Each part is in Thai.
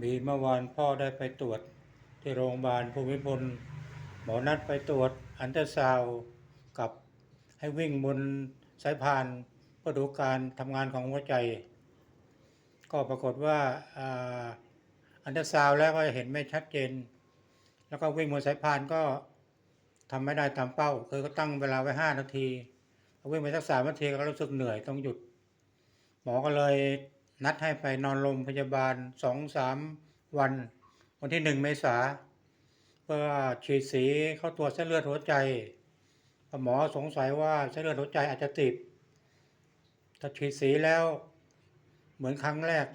บีเมื่อวานพ่อได้ไปตรวจ ที่โรงพยาบาลภูมิพล หมอนัดไปตรวจอันเตอร์ซาวกับให้วิ่งบนสายพานเพื่อดูการทำงานของหัวใจ ก็ปรากฏว่าอันเตอร์ซาวแล้วก็เห็นไม่ชัดเจน แล้วก็วิ่งบนสายพานก็ทำไม่ได้ตามเป้า คือก็ตั้งเวลาไว้ห้านาทีวิ่งไปสักสามนาทีก็รู้สึกเหนื่อยต้องหยุด หมอก็เลย นัดให้ไปนอนโรงพยาบาลสองสามวัน วันที่หนึ่งเมษาเพื่อฉีดสีเข้าตัวจเส้นเลือดหัวใจหมอสงสัยว่าเส้นเลือดหัวใจอาจจะติดถ้าฉีดสีแล้ว เหมือนครั้งแรก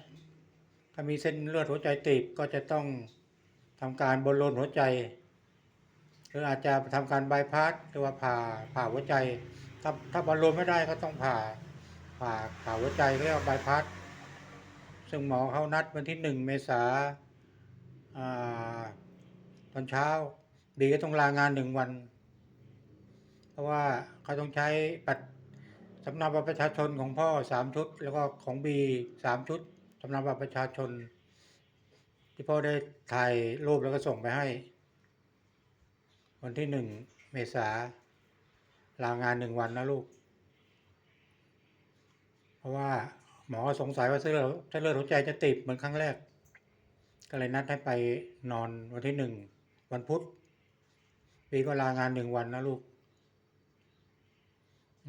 ถ้ามีเส้นเลือดหัวใจตีบก็จะต้องทำการบอลลูนหัวใจ หรืออาจจะทำการบายพาสหรือว่าผ่าผ่าหัวใจ ถ้าถ้าบอลลูนไม่ได้ก็ต้องผ่าผ่าผ่าหัวใจเรียกว่าบายพาส ซึ่งหมอเขานัดวันที่หนึ่งเมษาอตอนเช้า บีก็ต้องลางานหนึ่งวัน เพราะว่าเขาต้องใช้บัตรสำเนาบัตรประชาชนของพ่อสามชุด แล้วก็ของบีสามชุดสำเนาบัตรประชาชน ที่พ่อได้ถ่ายรูปแล้วก็ส่งไปให้ วันที่หนึ่งเมษาลางานหนึ่งวันนะลูก เพราะว่า หมอสงสัยว่าเส้นเลือดเส้นเลือดหัวใจจะติดเหมือนครั้งแรก ก็เลยนัดให้ไปนอนวันที่หนึ่งวันพุธปีก็ลางานหนึ่งวันนะลูก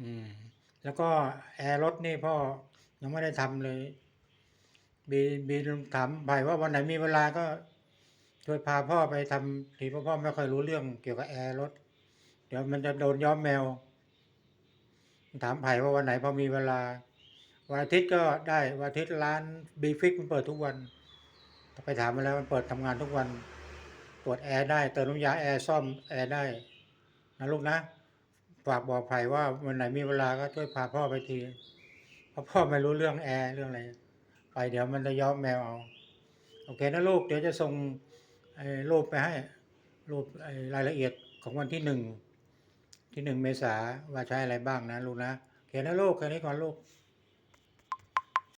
อืม แล้วก็แอร์รถนี่พ่อยังไม่ได้ทำเลยบีบีถามไผ่ว่าวันไหนมีเวลาก็ช่วยพาพ่อไปทำทีเพราะพ่อไม่ค่อยรู้เรื่องเกี่ยวกับแอร์รถ เดี๋ยวมันจะโดนย้อมแมว ถามไผ่ว่าวันไหนพอมีเวลา วันอาทิตย์ก็ได้วันอาทิตย์ร้านบีฟิกมันเปิดทุกวันไปถามมาแล้วมันเปิดทำงานทุกวันตรวจแอร์ได้เติมน้ำยาแอร์ซ่อมแอร์ได้นะลูกนะฝากบอกไผ่ว่าวันไหนมีเวลาก็ช่วยพาพ่อไปทีเพราะพ่อไม่รู้เรื่องแอร์เรื่องอะไรไปเดี๋ยวมันจะย้อมแมวเอาโอเคนะลูกเดี๋ยวจะส่งไอ้รูปไปให้รูปไอ้รายละเอียดของวันที่หนึ่งที่หนึ่งเมษาว่าใช้อะไรบ้างนะลูกนะโอเคนะลูกแค่นี้ก่อนลูก